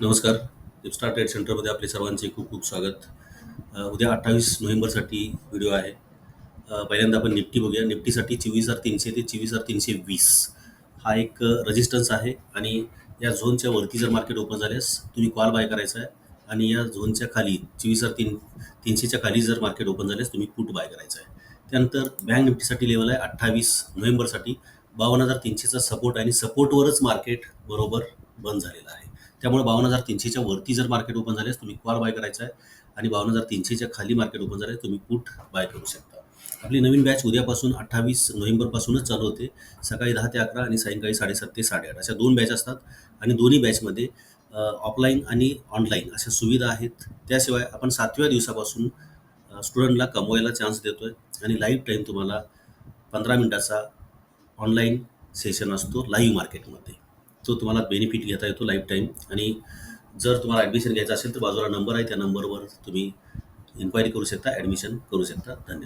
नमस्कार. दिपस्टार ट्रेड सेंटरमध्ये आपले सर्वांचे खूप खूप स्वागत. उद्या अठ्ठावीस नोव्हेंबरसाठी व्हिडिओ आहे. पहिल्यांदा आपण निफ्टी बघूया. निफ्टीसाठी चोवीस हजार तीनशे ते चोवीस हजार तीनशे वीस हा एक रजिस्टन्स आहे आणि या झोनच्या वरती जर मार्केट ओपन झाल्यास तुम्ही कॉल बाय करायचा आहे आणि या झोनच्या खाली चोवीस हजार तीन तीनशेच्या खाली जर मार्केट ओपन झाल्यास तुम्ही पुट बाय करायचं आहे. त्यानंतर बँक निफ्टीसाठी लेवल आहे अठ्ठावीस नोव्हेंबरसाठी. बावन्न हजार तीनशेचा सपोर्ट आणि सपोर्टवरच मार्केट बरोबर बंद झालेला आहे. त्यामुळे बावन्न हजार तीनशेच्या वरती जर मार्केट ओपन झाल्यास तुम्ही कॉल बाय करायचा आहे आणि बावन्न हजार तीनशेच्या खाली मार्केट ओपन झाल्यास तुम्ही पुट बाय करू शकता? आपली नवीन बॅच उद्यापासून अठ्ठावीस नोव्हेंबरपासूनच चालू होते. सकाळी दहा ते अकरा आणि सायंकाळी साडेसात ते साडेआठ अशा दोन बॅच असतात. आणि दोन्ही बॅचमध्ये ऑफलाईन आणि ऑनलाईन अशा सुविधा आहेत. त्याशिवाय आपण सातव्या दिवसापासून स्टुडंटला कमवायला चान्स देतो आहे आणि लाईव्ह टाईम तुम्हाला पंधरा मिनटाचा ऑनलाईन सेशन असतो लाईव्ह मार्केटमध्ये तो तुम्हाला बेनिफिट घेता येतो लाईफ टाईम आणि जर तुम्हाला ॲडमिशन घ्यायचं असेल तर बाजूला नंबर आहे त्या नंबरवर तुम्ही इन्क्वायरी करू शकता ॲडमिशन करू शकता. धन्यवाद.